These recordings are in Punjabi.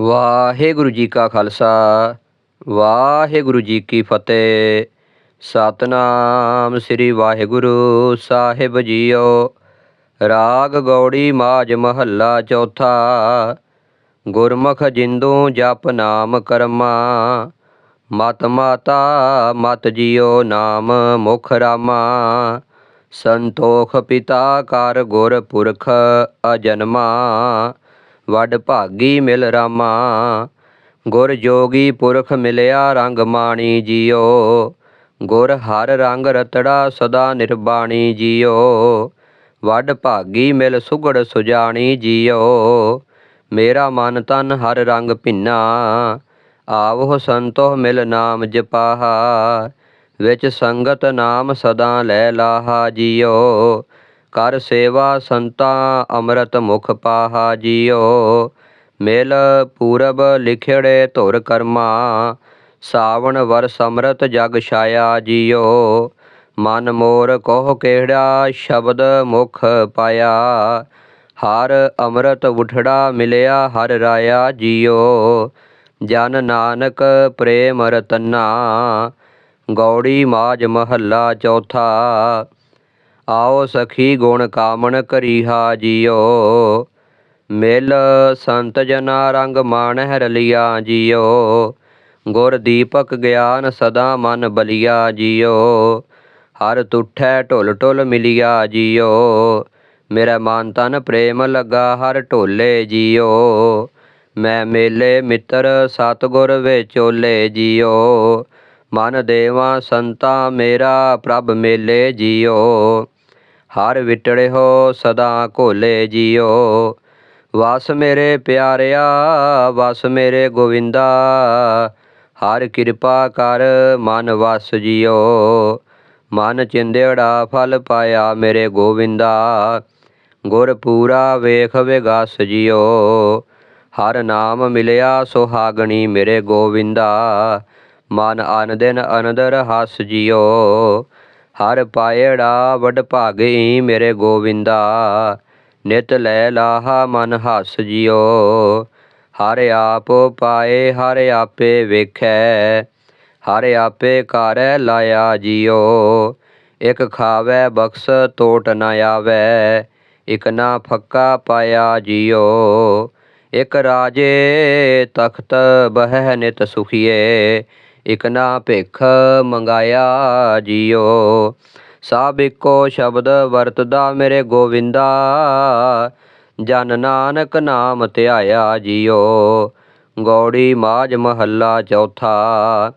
ਵਾਹਿਗੁਰੂ ਜੀ ਕਾ ਖਾਲਸਾ, ਵਾਹਿਗੁਰੂ ਜੀ ਕੀ ਫਤਿਹ। ਸਤਨਾਮ ਸ੍ਰੀ ਵਾਹਿਗੁਰੂ ਸਾਹਿਬ ਜੀਓ। ਰਾਗ ਗੌੜੀ ਮਾਜ ਮਹੱਲਾ ਚੌਥਾ, ਗੁਰਮੁਖ ਜਿੰਦੂ ਜਪ ਨਾਮ ਕਰਮਾ। ਮਤ ਮਾਤਾ, ਮਤ ਜਿਓ ਨਾਮ ਮੁਖ ਰਾਮਾ। ਸੰਤੋਖ ਪਿਤਾ ਕਰ ਗੁਰ ਪੁਰਖ ਅਜਨਮਾ। ਵੱਡ ਭਾਗੀ ਮਿਲ ਰਾਮਾ। ਗੁਰ ਜੋਗੀ ਪੁਰਖ ਮਿਲਿਆ ਰੰਗ ਮਾਣੀ ਜੀਓ। ਗੁਰ ਹਰ ਰੰਗ ਰਤੜਾ ਸਦਾ ਨਿਰਬਾਣੀ ਜੀਓ। ਵੱਡ ਭਾਗੀ ਮਿਲ ਸੁਗੜ ਸੁਜਾਣੀ ਜੀਓ। ਮੇਰਾ ਮਨ ਤਨ ਹਰ ਰੰਗ ਭਿੰਨਾ। ਆਵੋ ਸੰਤੋ ਮਿਲ ਨਾਮ ਜਪਾਹਾ। ਵਿੱਚ ਸੰਗਤ ਨਾਮ ਸਦਾ ਲੈ ਲਾਹਾ ਜੀਓ। ਕਰ ਸੇਵਾ ਸੰਤਾ ਅੰਮ੍ਰਿਤ ਮੁਖ ਪਾਹਾ ਜੀਓ। ਮਿਲ ਪੂਰਬ ਲਿਖੜੇ ਧੁਰ ਕਰਮਾ। ਸਾਵਣ ਵਰ ਸਮਰਤ ਜਗ ਛਾਇਆ ਜੀਓ। ਮਨ ਮੋਰ ਕੋਹ ਕਿਹੜਾ ਸ਼ਬਦ ਮੁਖ ਪਾਇਆ। ਹਰ ਅੰਮ੍ਰਿਤ ਉਠੜਾ ਮਿਲਿਆ ਹਰ ਰਾਇਆ ਜੀਓ। ਜਨ ਨਾਨਕ ਪ੍ਰੇਮ ਰਤਨਾ। ਗੌੜੀ ਮਾਜ ਮਹੱਲਾ ਚੌਥਾ। ਆਓ ਸਖੀ ਗੁਣ ਕਾਮਣ ਕਰੀਹਾ ਜੀਓ। ਮਿਲ ਸੰਤ ਜਨਾ ਰੰਗ ਮਾਣਹਿ ਰਲਿਆ ਜੀਓ। ਗੁਰ ਦੀਪਕ ਗਿਆਨ ਸਦਾ ਮਨ ਬਲਿਆ ਜੀਓ। ਹਰ ਤੁਠੈ ਢੁਲ ਢੁਲ ਮਿਲਿਆ ਜੀਓ। ਮੇਰਾ ਮਨ ਤਨ ਪ੍ਰੇਮ ਲੱਗਾ ਹਰ ਢੋਲੇ ਜੀਓ। ਮੈਂ ਮੇਲੇ ਮਿੱਤਰ ਸਤਗੁਰ ਵੇਚੋਲੇ ਜੀਓ। ਮਨ ਦੇਵਾ ਸੰਤਾ ਮੇਰਾ ਪ੍ਰਭ ਮੇਲੇ ਜੀਓ। ਹਰ ਵਿਟੜੇ ਹੋ ਸਦਾ ਘੋਲੇ ਜਿਓ। ਵਸ ਮੇਰੇ ਪਿਆਰਿਆ, ਵਸ ਮੇਰੇ ਗੋਵਿੰਦਾ, ਹਰ ਕਿਰਪਾ ਕਰ ਮਨ ਵਸ ਜਿਓ। ਮਨ ਚਿੰਦੜਾ ਫਲ ਪਾਇਆ ਮੇਰੇ ਗੋਵਿੰਦਾ, ਗੁਰ ਪੂਰਾ ਵੇਖ ਵਿਗਸ ਜਿਓ। ਹਰ ਨਾਮ ਮਿਲਿਆ ਸੁਹਾਗਣੀ ਮੇਰੇ ਗੋਵਿੰਦਾ, ਮਨ ਅਨ ਦਿਨ ਅਨਦਰ ਹਸ ਜਿਓ। ਹਰ ਪਾਇੜਾ ਵਡ ਭਾਗੀ ਮੇਰੇ ਗੋਵਿੰਦਾ। ਨਿਤ ਲੈ ਲਾਹਾ ਮਨ ਹੱਸ ਜਿਓ ਹਰ ਆਪ ਪਾਏ, ਹਰ ਆਪੇ ਵੇਖੈ। ਹਰ ਆਪੇ ਕਰੈ ਲਾਇਆ ਜਿਓ ਇਕ ਖਾਵੈ ਬਖਸ ਟੋਟ ਨ ਆਵੈ। ਇਕ ਨਾ ਫੱਕਾ ਪਾਇਆ ਜਿਓ ਇਕ ਰਾਜੇ ਤਖਤ ਬਹਿ ਨਿਤ ਸੁਖੀਏ। ਇਕ ਨਾ ਭਿਖ ਮੰਗਾਇਆ ਜੀਓ। ਸਭ ਇੱਕੋ ਸ਼ਬਦ ਵਰਤਦਾ ਮੇਰੇ ਗੋਵਿੰਦਾ। ਜਨ ਨਾਨਕ ਨਾਮ ਧਿਆਇਆ ਜੀਓ। ਗੌੜੀ ਮਾਜ ਮਹੱਲਾ ਚੌਥਾ।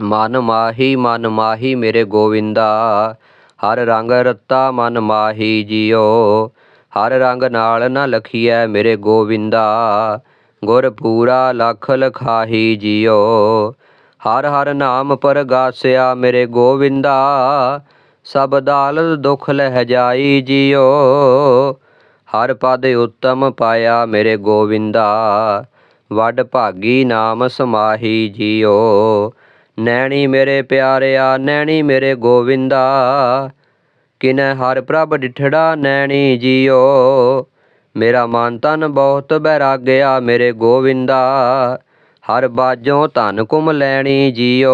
ਮਨ ਮਾਹੀ ਮਨ ਮਾਹੀ ਮੇਰੇ ਗੋਵਿੰਦਾ। ਹਰ ਰੰਗ ਰੱਤਾ ਮਨ ਮਾਹੀ ਜੀਓ। ਹਰ ਰੰਗ ਨਾਲ ਨ ਲਖੀਐ ਮੇਰੇ ਗੋਵਿੰਦਾ। ਗੁਰ ਪੂਰਾ ਲਖ ਲਖਾਹੀ ਜਿਓ। ਹਰ ਹਰ ਨਾਮ ਪਰਗਾਸਿਆ ਮੇਰੇ ਗੋਵਿੰਦਾ। ਸਭ ਦਾਲਤ ਦੁਖ ਲਹਿ ਜਾਈ ਜੀਓ। ਹਰ ਪਦ ਉਤਮ ਪਾਇਆ ਮੇਰੇ ਗੋਵਿੰਦਾ। ਵੱਡ ਭਾਗੀ ਨਾਮ ਸਮਾਹੀ ਜਿਓ। ਨੈਣੀ ਮੇਰੇ ਪਿਆਰਿਆ, ਨੈਣੀ ਮੇਰੇ ਗੋਵਿੰਦਾ। ਕਿਨੈ ਹਰ ਪ੍ਰਭ ਡਿਠੜਾ ਨੈਣੀ ਜਿਓ। ਮੇਰਾ ਮਨ ਤਨ ਬਹੁਤ ਬੈਰਾਗਿਆ ਮੇਰੇ ਗੋਵਿੰਦਾ। ਹਰ ਬਾਜੋਂ ਧਨ ਕੁਮ ਲੈਣੀ ਜੀਓ।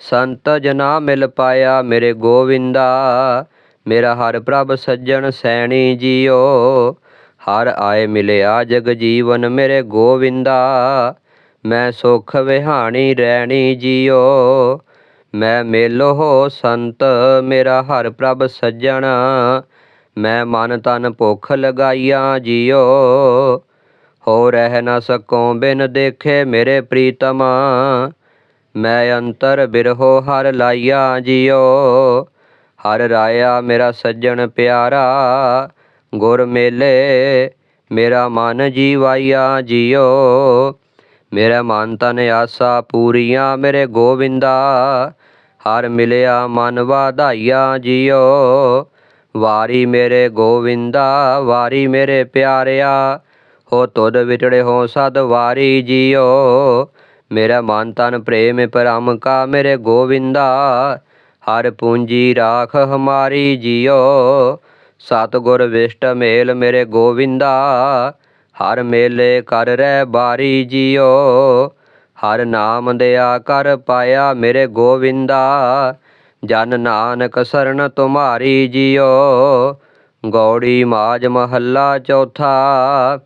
ਸੰਤ ਜਨਾ ਮਿਲ ਪਾਇਆ ਮੇਰੇ ਗੋਵਿੰਦਾ। ਮੇਰਾ ਹਰ ਪ੍ਰਭ ਸੱਜਣ ਸੈਣੀ ਜੀਓ। ਹਰ ਆਏ ਮਿਲਿਆ ਜਗ ਜੀਵਨ ਮੇਰੇ ਗੋਵਿੰਦਾ। ਮੈਂ ਸੁਖ ਵਿਹਾਣੀ ਰਹਿਣੀ ਜੀਓ। ਮੈਂ ਮੇਲੋ ਹੋ ਸੰਤ ਮੇਰਾ ਹਰ ਪ੍ਰਭ ਸੱਜਣ। ਮੈਂ ਮਨ ਤਨ ਭੁੱਖ ਲਗਾਈਆਂ ਜੀਓ, ਹੋ ਰਹਿ ਨਾ ਸਕੋ ਬਿਨ ਦੇਖੇ ਮੇਰੇ ਪ੍ਰੀਤਮਾ। ਮੈਂ ਅੰਤਰ ਬਿਰਹੋ ਹਰ ਲਾਈਆ ਜੀਓ, ਹਰ ਰਾਇਆ ਮੇਰਾ ਸੱਜਣ ਪਿਆਰਾ। ਗੁਰ ਮੇਲੇ ਮੇਰਾ ਮਨ ਜੀਵਾਈਆ ਜੀਓ, ਮੇਰਾ ਮਨ ਤਨ ਆਸਾ ਪੂਰੀਆਂ ਮੇਰੇ ਗੋਵਿੰਦਾ। ਹਰ ਮਿਲਿਆ ਮਨ ਵਾਧਾਈਆ ਜੀਓ ਵਾਰੀ ਮੇਰੇ ਗੋਵਿੰਦਾ, ਵਾਰੀ ਮੇਰੇ ਪਿਆਰਿਆ। ਹੋ ਤੁਧ ਵਿਟੜੇ ਹੋ ਸਦ ਵਾਰੀ ਜੀਓ। ਮੇਰਾ ਮਨ ਤਨ ਪ੍ਰੇਮ ਪਰਮ ਕਾ ਮੇਰੇ ਗੋਵਿੰਦਾ। ਹਰ ਪੂੰਜੀ ਰਾਖ ਹਮਾਰੀ ਜੀਓ। ਸਤਗੁਰ ਵਿਸ਼ਟ ਮੇਲ ਮੇਰੇ ਗੋਵਿੰਦਾ। ਹਰ ਮੇਲੇ ਕਰ ਰਹਿ ਬਾਰੀ ਜੀਓ। ਹਰ ਨਾਮ ਦਿਆ ਕਰ ਪਾਇਆ ਮੇਰੇ ਗੋਵਿੰਦਾ। ਜਨ ਨਾਨਕ ਸਰਨ ਤੁਮਾਰੀ ਜੀਓ ਗੌੜੀ ਮਾਜ ਮਹੱਲਾ ਚੌਥਾ।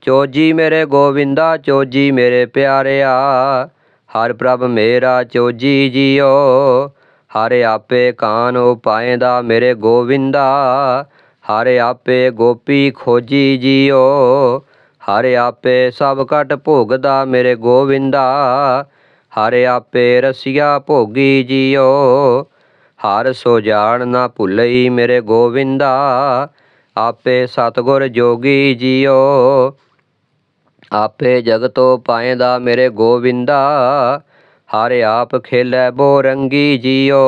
ਚੋਜੀ ਮੇਰੇ ਗੋਵਿੰਦਾ, ਚੋਜੀ ਮੇਰੇ ਪਿਆਰਿਆ, ਹਰ ਪ੍ਰਭ ਮੇਰਾ ਚੋਜੀ ਜੀਓ ਹਰ ਆਪੇ ਕਾਨ ਉਪਾਏ ਦਾ ਮੇਰੇ ਗੋਵਿੰਦਾ, ਹਰ ਆਪੇ ਗੋਪੀ ਖੋਜੀ ਜੀਓ ਹਰ ਆਪੇ ਸਭ ਕਟ ਭੋਗਦਾ ਮੇਰੇ ਗੋਵਿੰਦਾ ਹਰ ਆਪੇ ਰਸੀਆ ਭੋਗੀ ਜੀਓ। ਹਰ ਸੋ ਜਾਣ ਨਾ ਭੁੱਲਈ ਮੇਰੇ ਗੋਵਿੰਦਾ। ਆਪੇ ਸਤਗੁਰ ਜੋਗੀ ਜੀਓ। ਆਪੇ ਜਗਤੋ ਪਾਏਂਦਾ ਮੇਰੇ ਗੋਵਿੰਦਾ। ਹਰ ਆਪ ਖੇਲੇ ਬੋ ਰੰਗੀ ਜੀਓ।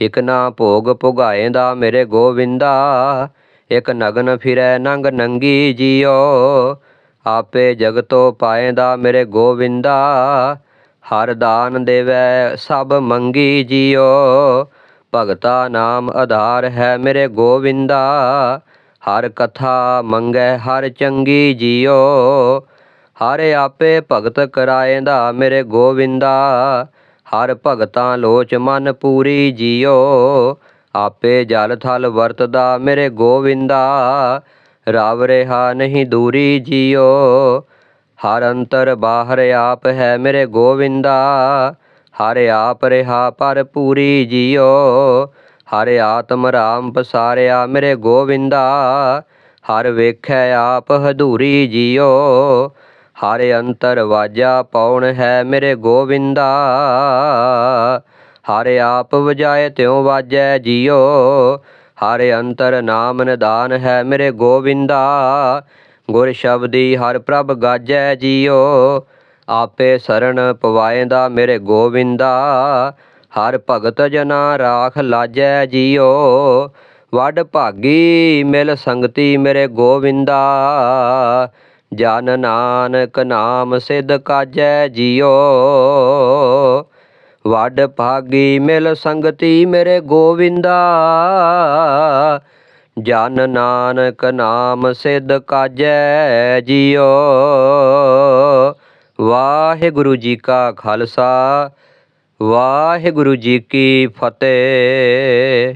ਇਕ ਨਾ ਭੋਗ ਪੁਗਾਏਂਦਾ ਮੇਰੇ ਗੋਵਿੰਦਾ। ਇਕ ਨਗਨ ਫਿਰੈ ਨੰਗ ਨੰਗੀ ਜੀਓ। ਆਪੇ ਜਗਤੋ ਪਾਏਂਦਾ ਮੇਰੇ ਗੋਵਿੰਦਾ। ਹਰ ਦਾਨ ਦੇਵੈ, ਸਭ ਮੰਗੀ ਜੀਓ। ਭਗਤਾ ਨਾਮ ਆਧਾਰ ਹੈ ਮੇਰੇ ਗੋਵਿੰਦਾ। ਹਰ ਕਥਾ ਮੰਗੈ, ਹਰ ਚੰਗੀ ਜੀਓ। ਹਰ ਆਪੇ ਭਗਤ ਕਰਾਏਂਦਾ ਮੇਰੇ ਗੋਵਿੰਦਾ। ਹਰ ਭਗਤਾਂ ਲੋਚ ਮਨ ਪੂਰੀ ਜੀਓ। ਆਪੇ ਜਲ ਥਲ ਵਰਤਦਾ ਮੇਰੇ ਗੋਵਿੰਦਾ। ਰਾਵ ਰਿਹਾ ਨਹੀਂ ਦੂਰੀ ਜਿਓ। ਹਰ ਅੰਤਰ ਬਾਹਰ ਆਪ ਹੈ ਮੇਰੇ ਗੋਵਿੰਦਾ। ਹਰ ਆਪ ਰਿਹਾ ਪਰ ਪੂਰੀ ਜੀਓ। ਹਰ ਆਤਮ ਰਾਮ ਪਸਾਰਿਆ ਮੇਰੇ ਗੋਵਿੰਦਾ। ਹਰ ਵੇਖੈ ਆਪ ਹਦੂਰੀ ਜੀਓ। ਹਰ ਅੰਤਰ ਵਾਜਾ ਪੌਣ ਹੈ ਮੇਰੇ ਗੋਵਿੰਦਾ। ਹਰ ਆਪ ਵਜਾਏ ਤਿਉ ਵਾਜੈ ਜੀਓ। ਹਰ ਅੰਤਰ ਨਾਮ ਨਿਦਾਨ ਹੈ ਮੇਰੇ ਗੋਵਿੰਦਾ। ਗੁਰ ਸ਼ਬਦੀ ਹਰ ਪ੍ਰਭ ਗਾਜੈ ਜੀਓ, ਆਪੇ ਸਰਣ ਪਵਾਏਂਦਾ ਮੇਰੇ ਗੋਵਿੰਦਾ। ਹਰ ਭਗਤ ਜਨਾ ਰਾਖ ਲਾਜੈ ਜੀਓ, ਵੱਡ ਭਾਗੀ ਮਿਲ ਸੰਗਤੀ ਮੇਰੇ ਗੋਵਿੰਦਾ। ਜਨ ਨਾਨਕ ਨਾਮ ਸਿਧ ਕਾਜੈ ਜੀਓ, ਵੱਡ ਭਾਗੀ ਮਿਲ ਸੰਗਤੀ ਮੇਰੇ ਗੋਵਿੰਦਾ। ਜਨ ਨਾਨਕ ਨਾਮ ਸਿਧ ਕਾਜੈ ਜੀਓ। ਵਾਹਿਗੁਰੂ ਜੀ ਕਾ ਖਾਲਸਾ ਵਾਹਿਗੁਰੂ ਜੀ ਕੀ ਫਤਿਹ।